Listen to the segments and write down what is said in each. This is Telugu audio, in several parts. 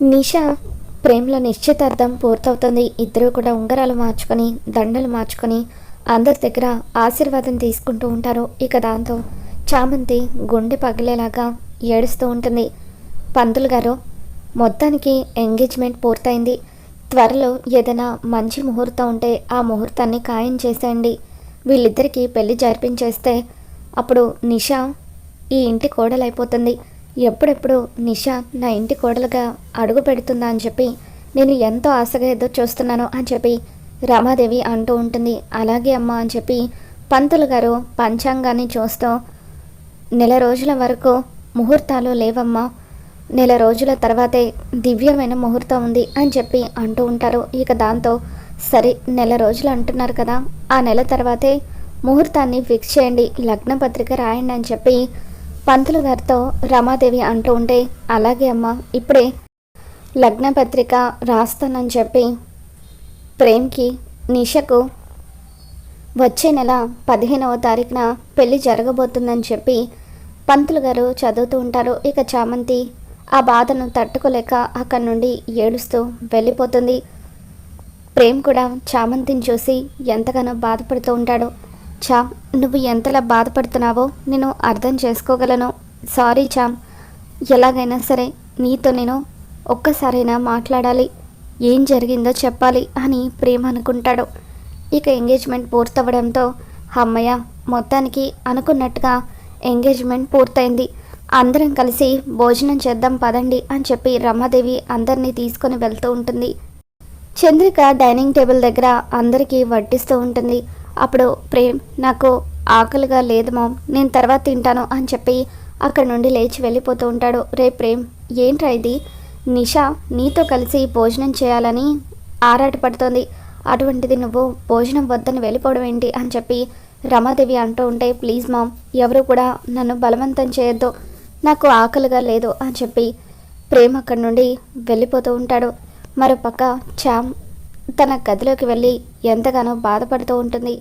నిషా ప్రేమలో నిశ్చితార్థం పూర్తవుతుంది. ఇద్దరు కూడా ఉంగరాలు మార్చుకొని దండలు మార్చుకొని అందరి దగ్గర ఆశీర్వాదం తీసుకుంటూ ఉంటారు. ఇక దాంతో చామంతి గుండె పగిలేలాగా ఏడుస్తూ ఉంటుంది. పంతులు గారు మొత్తానికి ఎంగేజ్మెంట్ పూర్తయింది. త్వరలో ఏదైనా మంచి ముహూర్తం ఉంటే ఆ ముహూర్తాన్ని ఖాయం చేసేయండి. వీళ్ళిద్దరికీ పెళ్ళి జరిపించేస్తే అప్పుడు నిషా ఈ ఇంటి కోడలైపోతుంది. ఎప్పుడెప్పుడు నిషా నా ఇంటి కోడలుగా అడుగు పెడుతుందా అని చెప్పి నేను ఎంతో ఆశగా ఎదురు చూస్తున్నాను అని చెప్పి రమాదేవి అంటూ ఉంటుంది. అలాగే అమ్మా అని చెప్పి పంతులు గారు పంచాంగాన్ని చూస్తూ నెల రోజుల వరకు ముహూర్తాలు లేవమ్మా. నెల రోజుల తర్వాతే దివ్యమైన ముహూర్తం ఉంది అని చెప్పి అంటూ ఉంటారు. ఇక దాంతో సరే నెల రోజులు అంటున్నారు కదా ఆ నెల తర్వాతే ముహూర్తాన్ని ఫిక్స్ చేయండి లగ్న పత్రిక రాయండి అని చెప్పి పంతులు గారితో రమాదేవి అంటూ ఉంటే అలాగే అమ్మ ఇప్పుడే లగ్నపత్రిక రాస్తానని చెప్పి ప్రేమ్కి నిషకు వచ్చే నెల పదిహేనవ తారీఖున పెళ్ళి జరగబోతుందని చెప్పి పంతులు గారు చదువుతూ ఉంటారు. ఇక చామంతి ఆ బాధను తట్టుకోలేక అక్కడి నుండి ఏడుస్తూ వెళ్ళిపోతుంది. ప్రేమ్ కూడా చామంతిని చూసి ఎంతగానో బాధపడుతూ ఉంటాడు. చామ్ నువ్వు ఎంతలా బాధపడుతున్నావో నేను అర్థం చేసుకోగలను. సారీ చామ్ ఎలాగైనా సరే నీతో నేను ఒక్కసారైనా మాట్లాడాలి. ఏం జరిగిందో చెప్పాలి అని ప్రేమ అనుకుంటాడు. ఇక ఎంగేజ్మెంట్ పూర్తవడంతో అమ్మయ్య మొత్తానికి అనుకున్నట్టుగా ఎంగేజ్మెంట్ పూర్తయింది. అందరం కలిసి భోజనం చేద్దాం పదండి అని చెప్పి రమాదేవి అందరినీ తీసుకొని వెళ్తూ ఉంటుంది. చంద్రిక డైనింగ్ టేబుల్ దగ్గర అందరికీ వడ్డిస్తూ ఉంటుంది. అప్పుడు ప్రేమ్ నాకు ఆకలిగా లేదు మామ్ నేను తర్వాత తింటాను అని చెప్పి అక్కడ నుండి లేచి వెళ్ళిపోతూ ఉంటాడు. రే ప్రేమ్ ఏంట్రా ఇది? నిషా నీతో కలిసి భోజనం చేయాలని ఆరాటపడుతోంది. అటువంటిది నువ్వు భోజనం వద్దని వెళ్ళిపోవడం ఏంటి అని చెప్పి రమాదేవి అంటూ ఉంటే ప్లీజ్ మామ్ ఎవరు కూడా నన్ను బలవంతం చేయొద్దు. నాకు ఆకలిగా లేదు అని చెప్పి ప్రేమ్ అక్కడి నుండి వెళ్ళిపోతూ ఉంటాడు. మరోపక్క చామ్ తన గదిలోకి వెళ్ళి ఎంతగానో బాధపడుతూ ఉంటుంది.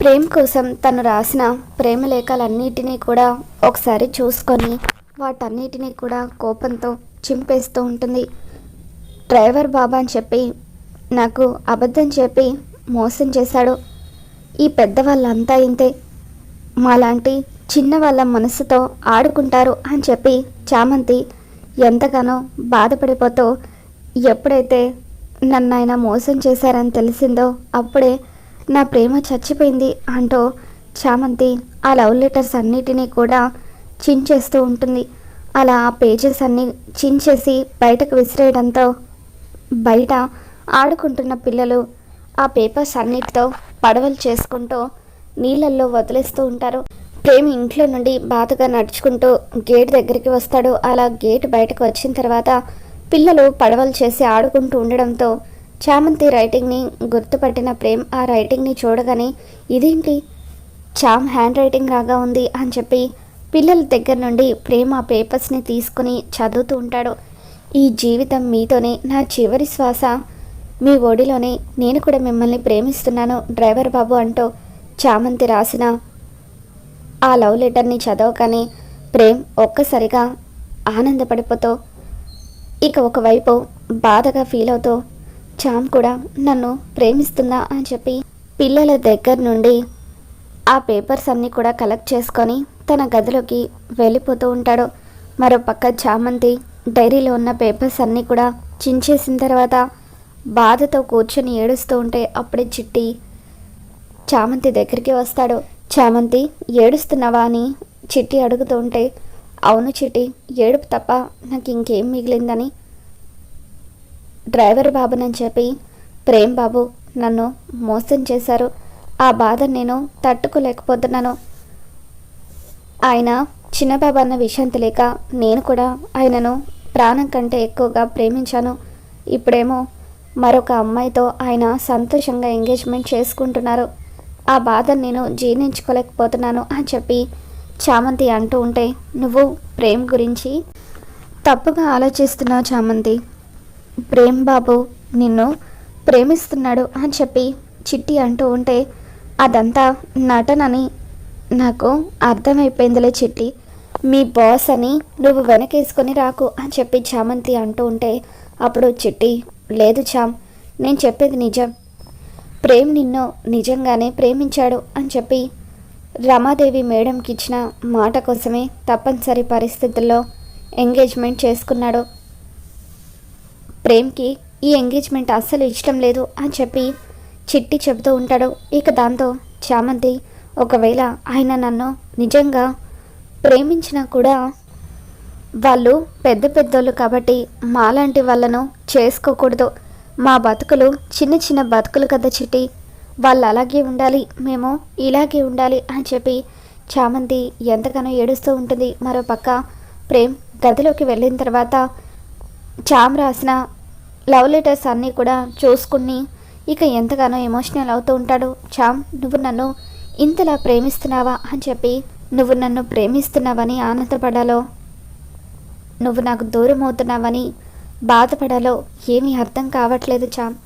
ప్రేమ్ కోసం తను రాసిన ప్రేమ లేఖలన్నిటినీ కూడా ఒకసారి చూసుకొని వాటన్నిటినీ కూడా కోపంతో చింపేస్తూ ఉంటుంది. డ్రైవర్ బాబా అని చెప్పి నాకు అబద్ధం చెప్పి మోసం చేశాడు. ఈ పెద్దవాళ్ళంతా ఇంతే. మాలాంటి చిన్న వాళ్ళ మనసుతో ఆడుకుంటారు అని చెప్పి చామంతి ఎంతగానో బాధపడిపోతూ ఎప్పుడైతే నన్ను ఆయన మోసం చేశారని తెలిసిందో అప్పుడే నా ప్రేమ చచ్చిపోయింది అంటూ చామంతి ఆ లవ్ లెటర్స్ అన్నిటినీ కూడా చించేస్తూ ఉంటుంది. అలా ఆ పేజెస్ అన్నీ చించేసి బయటకు విసిరేయడంతో బయట ఆడుకుంటున్న పిల్లలు ఆ పేపర్స్ అన్నిటితో పడవలు చేసుకుంటూ నీళ్ళల్లో వదిలేస్తూ ఉంటారు. ప్రేమ ఇంట్లో నుండి బాధగా నడుచుకుంటూ గేట్ దగ్గరికి వస్తాడు. అలా గేట్ బయటకు వచ్చిన తర్వాత పిల్లలు పడవలు చేసి ఆడుకుంటూ ఉండడంతో చామంతి రైటింగ్ని గుర్తుపట్టిన ప్రేమ్ ఆ రైటింగ్ని చూడగానే ఇదేంటి? చామ్ హ్యాండ్ రైటింగ్ లాగా ఉంది అని చెప్పి పిల్లల దగ్గర నుండి ప్రేమ పేపర్స్ని తీసుకుని చదువుతూ ఉంటాడు. ఈ జీవితం మీతోనే నా చివరి శ్వాస మీ ఒడిలోనే. నేను కూడా మిమ్మల్ని ప్రేమిస్తున్నాను డ్రైవర్ బాబు అంటూ చామంతి రాసిన ఆ లవ్ లెటర్ని చదవగానే ప్రేమ్ ఒక్కసారిగా ఆనందపడిపోతూ ఇక ఒకవైపు బాధగా ఫీల్ అవుతూ చామ్ కూడా నన్ను ప్రేమిస్తుందా? అని చెప్పి పిల్లల దగ్గర నుండి ఆ పేపర్స్ అన్నీ కూడా కలెక్ట్ చేసుకొని తన గదిలోకి వెళ్ళిపోతూ ఉంటాడు. మరో పక్క చామంతి డైరీలో ఉన్న పేపర్స్ అన్నీ కూడా చించేసిన తర్వాత బాధతో కూర్చొని ఏడుస్తూ ఉంటే అప్పుడే చిట్టి చామంతి దగ్గరికి వస్తాడు. చామంతి ఏడుస్తున్నావా? అని చిట్టి అడుగుతూ ఉంటే అవును చిటి ఏడుపు తప్ప నాకు ఇంకేం మిగిలిందని. డ్రైవర్ బాబునని చెప్పి ప్రేమ్ బాబు నన్ను మోసం చేశారు. ఆ బాధ నేను తట్టుకోలేకపోతున్నాను. ఆయన చిన్నబాబు అన్న విషయం తెలియక నేను కూడా ఆయనను ప్రాణం కంటే ఎక్కువగా ప్రేమించాను. ఇప్పుడేమో మరొక అమ్మాయితో ఆయన సంతోషంగా ఎంగేజ్మెంట్ చేసుకుంటున్నారు. ఆ బాధను నేను జీర్ణించుకోలేకపోతున్నాను అని చెప్పి చామంతి అంటూ ఉంటే నువ్వు ప్రేమ్ గురించి తప్పుగా ఆలోచిస్తున్నావు చామంతి. ప్రేమ్ బాబు నిన్ను ప్రేమిస్తున్నాడు అని చెప్పి చిట్టి అంటూ ఉంటే అదంతా నటనని నాకు అర్థమైపోయిందిలే చిట్టి. మీ బాస్ అని నువ్వు వెనకేసుకొని రాకు అని చెప్పి చామంతి అంటూ ఉంటే అప్పుడు చిట్టి లేదు చామ్ నేను చెప్పేది నిజం. ప్రేమ్ నిన్ను నిజంగానే ప్రేమించాడు అని చెప్పి రమాదేవి మేడంకి ఇచ్చిన మాట కోసమే తప్పనిసరి పరిస్థితుల్లో ఎంగేజ్మెంట్ చేసుకున్నాడు. ప్రేమ్కి ఈ ఎంగేజ్మెంట్ అస్సలు ఇష్టం లేదు అని చెప్పి చిట్టి చెబుతూ ఉంటాడు. ఇక దాంతో చామంతి ఒకవేళ ఆయన నన్ను నిజంగా ప్రేమించినా కూడా వాళ్ళు పెద్ద పెద్దోళ్ళు కాబట్టి మాలాంటి వాళ్ళను చేసుకోకూడదు. మా బతుకులు చిన్న చిన్న బతుకులు కదా చిట్టి. వాళ్ళు అలాగే ఉండాలి మేము ఇలాగే ఉండాలి అని చెప్పి చామంతి ఎంతగానో ఏడుస్తూ ఉంటుంది. మరో పక్క ప్రేమ్ గదిలోకి వెళ్ళిన తర్వాత చామ్ రాసిన లవ్ లెటర్స్ అన్నీ కూడా చూసుకుని ఇక ఎంతగానో ఎమోషనల్ అవుతూ ఉంటాడు. చామ్ నువ్వు నన్ను ఇంతలా ప్రేమిస్తున్నావా అని చెప్పి నువ్వు నన్ను ప్రేమిస్తున్నావని ఆనందపడాలో నువ్వు నాకు దూరం అవుతున్నావని బాధపడాలో ఏమీ అర్థం కావట్లేదు చామ్.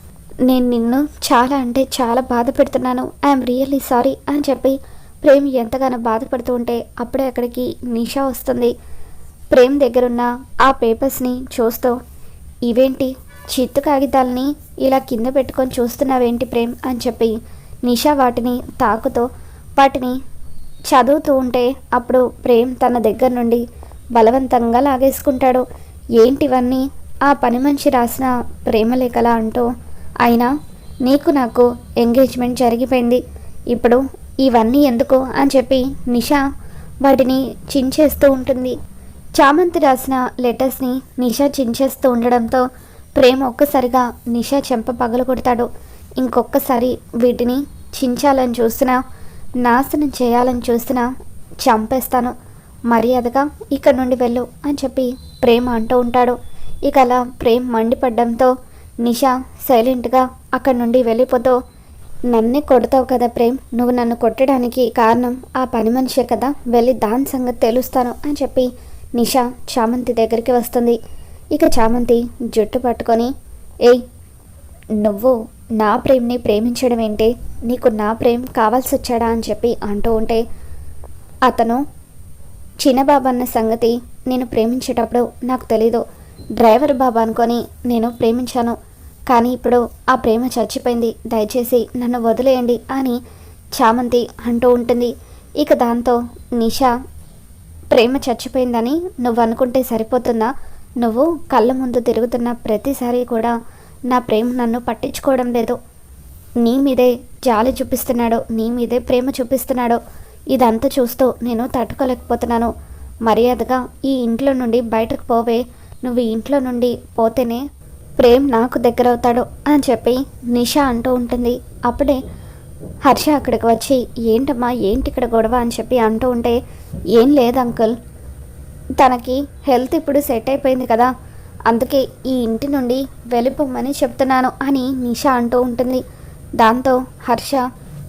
నేను నిన్ను చాలా అంటే చాలా బాధ పెడుతున్నాను. ఐఎమ్ రియల్లీ సారీ అని చెప్పి ప్రేమ్ ఎంతగానో బాధపడుతూ ఉంటే అప్పుడే అక్కడికి నిషా వస్తుంది. ప్రేమ్ దగ్గరున్న ఆ పేపర్స్ని చూస్తూ ఇవేంటి? చిత్తు కాగితాలని ఇలా కింద పెట్టుకొని చూస్తున్నావేంటి ప్రేమ్? అని చెప్పి నిషా వాటిని తాకుతూ వాటిని చదువుతూ ఉంటే అప్పుడు ప్రేమ్ తన దగ్గర నుండి బలవంతంగా లాగేసుకుంటాడు. ఏంటివన్నీ? ఆ పని మనిషి రాసిన ప్రేమలేఖలా అంటూ అయినా నీకు నాకు ఎంగేజ్మెంట్ జరిగిపోయింది. ఇప్పుడు ఇవన్నీ ఎందుకు అని చెప్పి నిషా వాటిని చించేస్తూ ఉంటుంది. చామంతి రాసిన లెటర్స్ని నిషా చించేస్తూ ఉండడంతో ప్రేమ ఒక్కసారిగా నిషా చెంప పగలు కొడతాడు. ఇంకొకసారి వీటిని చించాలని చూసినా నాశనం చేయాలని చూసినా చంపేస్తాను. మర్యాదగా ఇక్కడ నుండి వెళ్ళు అని చెప్పి ప్రేమ అంటూ ఉంటాడు. ఇక అలా ప్రేమ్ మండిపడ్డంతో నిషా సైలెంట్గా అక్కడి నుండి వెళ్ళిపోతూ నన్నే కొడతావు కదా ప్రేమ్. నువ్వు నన్ను కొట్టడానికి కారణం ఆ పని మనిషే కదా. వెళ్ళి దాని సంగతి తెలుస్తాను అని చెప్పి నిషా చామంతి దగ్గరికి వస్తుంది. ఇక చామంతి జుట్టు పట్టుకొని ఏయ్ నువ్వు నా ప్రేమ్ని ప్రేమించడం ఏంటి? నీకు నా ప్రేమ్ కావాల్సి వచ్చాడా? అని చెప్పి అంటూ ఉంటే అతను చిన్నబాబు అన్న సంగతి నేను ప్రేమించేటప్పుడు నాకు తెలీదు. డ్రైవర్ బాబా అనుకొని నేను ప్రేమించాను. కానీ ఇప్పుడు ఆ ప్రేమ చచ్చిపోయింది. దయచేసి నన్ను వదిలేయండి అని చామంతి అంటూ ఉంటుంది. ఇక దాంతో నిషా ప్రేమ చచ్చిపోయిందని నువ్వు అనుకుంటే సరిపోతుందా? నువ్వు కళ్ళ ముందు తిరుగుతున్న ప్రతిసారి కూడా నా ప్రేమ నన్ను పట్టించుకోవడం లేదు. నీ మీదే జాలి చూపిస్తున్నాడు. నీ మీదే ప్రేమ చూపిస్తున్నాడు. ఇదంతా చూస్తూ నేను తట్టుకోలేకపోతున్నాను. మర్యాదగా ఈ ఇంట్లో నుండి బయటకు పోవే నువ్వు ఇంట్లో నుండి పోతేనే ప్రేమ్ నాకు దగ్గర అవుతాడు అని చెప్పి నిష అంటూ ఉంటుంది. అప్పుడే హర్ష అక్కడికి వచ్చి ఏంటమ్మా ఏంటి ఇక్కడ గొడవ? అని చెప్పి అంటూ ఉంటే ఏం లేదు అంకుల్. తనకి హెల్త్ ఇప్పుడు సెట్ అయిపోయింది కదా. అందుకే ఈ ఇంటి నుండి వెళ్ళిపోమని చెప్తున్నాను అని నిషా అంటూ ఉంటుంది. దాంతో హర్ష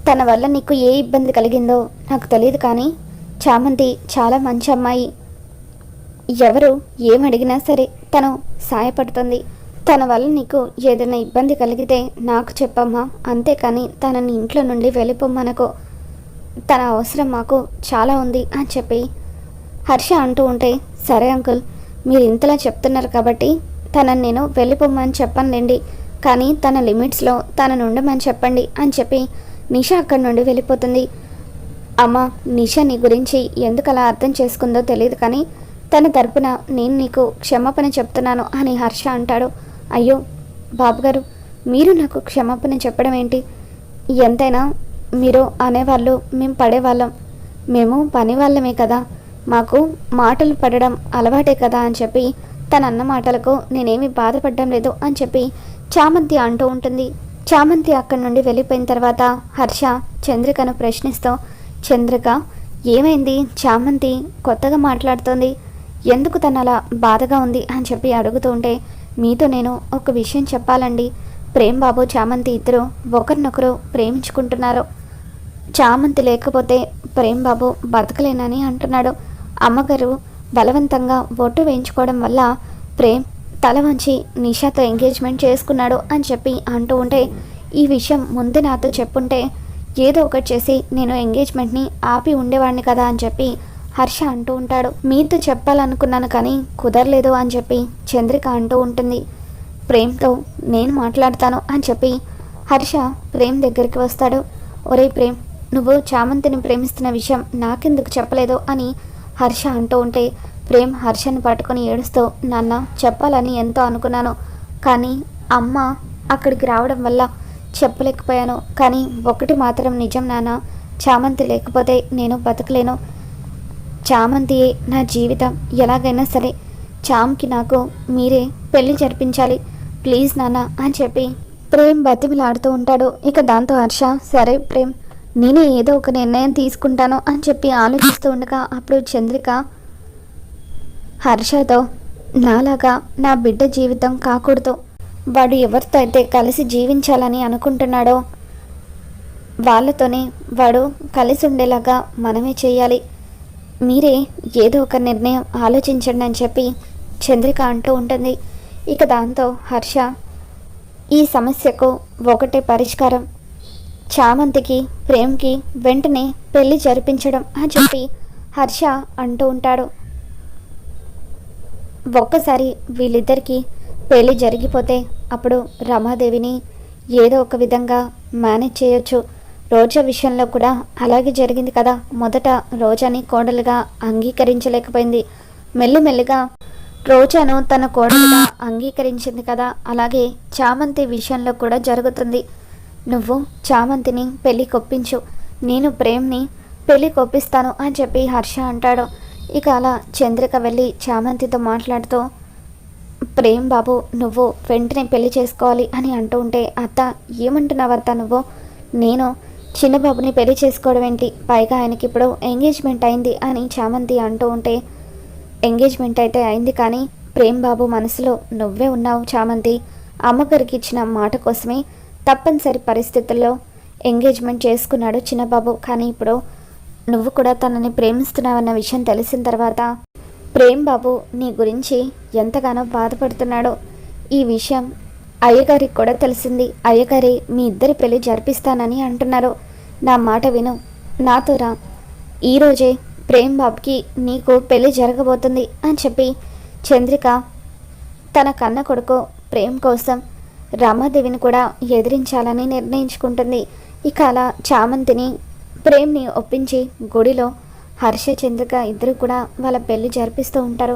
తన వల్ల నీకు ఏ ఇబ్బంది కలిగిందో నాకు తెలియదు కానీ చామంతి చాలా మంచి అమ్మాయి. ఎవరు ఏమడిగినా సరే తను సాయపడుతుంది. తన వల్ల నీకు ఏదైనా ఇబ్బంది కలిగితే నాకు చెప్పమ్మా. అంతేకాని తనని ఇంట్లో నుండి వెళ్ళిపోమ్మనకు. తన అవసరం మాకు చాలా ఉంది అని చెప్పి హర్ష అంటూ ఉంటే సరే అంకుల్ మీరు ఇంతలా చెప్తున్నారు కాబట్టి తనని నేను వెళ్ళిపోమ్మని చెప్పనులేండి. కానీ తన లిమిట్స్లో తనను ఉండమని చెప్పండి అని చెప్పి నిషా అక్కడి నుండి వెళ్ళిపోతుంది. అమ్మ నిషా నీ గురించి ఎందుకు అలా అర్థం చేసుకుందో తెలియదు కానీ తన తరపున నేను నీకు క్షమాపణ చెప్తున్నాను అని హర్ష అంటాడు. అయ్యో బాబుగారు మీరు నాకు క్షమాపణ చెప్పడం ఏంటి? ఎంతైనా మీరు అనేవాళ్ళు మేము పడేవాళ్ళం. మేము పని వాళ్ళమే కదా. మాకు మాటలు పడడం అలవాటే కదా అని చెప్పి తన అన్న మాటలకు నేనేమి బాధపడడం లేదు అని చెప్పి చామంతి అంటూ ఉంటుంది. చామంతి అక్కడి నుండి వెళ్ళిపోయిన తర్వాత హర్ష చంద్రికను ప్రశ్నిస్తూ చంద్రిక ఏమైంది? చామంతి కొత్తగా మాట్లాడుతోంది. ఎందుకు తను అలా బాధగా ఉంది అని చెప్పి అడుగుతూ ఉంటే మీతో నేను ఒక విషయం చెప్పాలండి. ప్రేమ్ బాబు చామంతి ఇద్దరు ఒకరినొకరు ప్రేమించుకుంటున్నారు. చామంతి లేకపోతే ప్రేమ్ బాబు బతకలేనని అంటున్నాడు. అమ్మగారు బలవంతంగా బొట్టు వేయించుకోవడం వల్ల ప్రేమ్ తల వంచి నిషాతో ఎంగేజ్మెంట్ చేసుకున్నాడు అని చెప్పి అంటూ ఉంటే ఈ విషయం ముందు నాతో చెప్పుంటే ఏదో ఒకటి చేసి నేను ఎంగేజ్మెంట్ని ఆపి ఉండేవాడిని కదా అని చెప్పి హర్ష అంటూ ఉంటాడు. మీతో చెప్పాలనుకున్నాను కానీ కుదరలేదు అని చెప్పి చంద్రిక అంటూ ఉంటుంది. ప్రేమ్తో నేను మాట్లాడతాను అని చెప్పి హర్ష ప్రేమ్ దగ్గరికి వస్తాడు. ఒరే ప్రేమ్ నువ్వు చామంతిని ప్రేమిస్తున్న విషయం నాకెందుకు చెప్పలేదు అని హర్ష అంటూ ఉంటే ప్రేమ్ హర్షని పట్టుకొని ఏడుస్తూ నాన్న చెప్పాలని ఎంతో అనుకున్నాను. కానీ అమ్మ అక్కడికి రావడం వల్ల చెప్పలేకపోయాను. కానీ ఒకటి మాత్రం నిజం నాన్న చామంతి లేకపోతే నేను బతకలేను. చామంతియే నా జీవితం ఎలాగైనా సరే చామ్కి నాకు మీరే పెళ్ళి జరిపించాలి. ప్లీజ్ నాన్న అని చెప్పి ప్రేమ్ బతిమిలాడుతూ ఉంటాడు. ఇక దాంతో హర్ష సరే ప్రేమ్ నేనే ఏదో ఒక నిర్ణయం తీసుకుంటాను అని చెప్పి ఆలోచిస్తూ ఉండగా అప్పుడు చంద్రిక హర్షతో నాలాగా నా బిడ్డ జీవితం కాకూడదు. వాడు ఎవరితో అయితే కలిసి జీవించాలని అనుకుంటున్నాడో వాళ్ళతోనే వాడు కలిసి ఉండేలాగా మనమే చేయాలి. మీరే ఏదో ఒక నిర్ణయం ఆలోచించండి అని చెప్పి చంద్రిక అంటూ ఉంటుంది. ఇక దాంతో హర్ష ఈ సమస్యకు ఒకటే పరిష్కారం. చామంతికి ప్రేమ్కి వెంటనే పెళ్ళి జరిపించడం అని చెప్పి హర్ష అంటూ ఉంటాడు. ఒక్కసారి వీళ్ళిద్దరికీ పెళ్ళి జరిగిపోతే అప్పుడు రమాదేవిని ఏదో ఒక విధంగా మేనేజ్ చేయొచ్చు. రోజా విషయంలో కూడా అలాగే జరిగింది కదా. మొదట రోజాని కోడలుగా అంగీకరించలేకపోయింది. మెల్లిమెల్లిగా రోజాను తన కోడలుగా అంగీకరించింది కదా. అలాగే చామంతి విషయంలో కూడా జరుగుతుంది. నువ్వు చామంతిని పెళ్ళి కొప్పించు. నేను ప్రేమ్ని పెళ్ళి కొప్పిస్తాను అని చెప్పి హర్ష అంటాడు. ఇక అలా చంద్రిక వెళ్ళి చామంతితో మాట్లాడుతూ ప్రేమ్ బాబు నువ్వు వెంటనే పెళ్ళి చేసుకోవాలి అని అంటూ ఉంటే అత్త ఏమంటున్నావు అత్త నువ్వు? నేను చిన్నబాబుని పెళ్ళి చేసుకోవడం ఏంటి? పైగా ఆయనకి ఇప్పుడు ఎంగేజ్మెంట్ అయింది అని చామంతి అంటూ ఉంటే ఎంగేజ్మెంట్ అయితే అయింది కానీ ప్రేమ్ బాబు మనసులో నువ్వే ఉన్నావు చామంతి. అమ్మగారికి ఇచ్చిన మాట కోసమే తప్పనిసరి పరిస్థితుల్లో ఎంగేజ్మెంట్ చేసుకున్నాడు చిన్నబాబు. కానీ ఇప్పుడు నువ్వు కూడా తనని ప్రేమిస్తున్నావన్న విషయం తెలిసిన తర్వాత ప్రేమ్ బాబు నీ గురించి ఎంతగానో బాధపడుతున్నాడో ఈ విషయం అయ్యగారికి కూడా తెలిసింది అయ్యగారి మీ ఇద్దరి పెళ్ళి జరిపిస్తానని అంటున్నారు. నా మాట విను. నాతో రా. ఈరోజే ప్రేమ్ బాబుకి నీకు పెళ్ళి జరగబోతుంది అని చెప్పి చంద్రిక తన కన్న కొడుకు ప్రేమ్ కోసం రమాదేవిని కూడా ఎదిరించాలని నిర్ణయించుకుంటుంది. ఇక అలా చామంతిని ప్రేమ్ని ఒప్పించి గుడిలో హర్ష చంద్రిక ఇద్దరు కూడా వాళ్ళ పెళ్ళి జరిపిస్తూ ఉంటారు.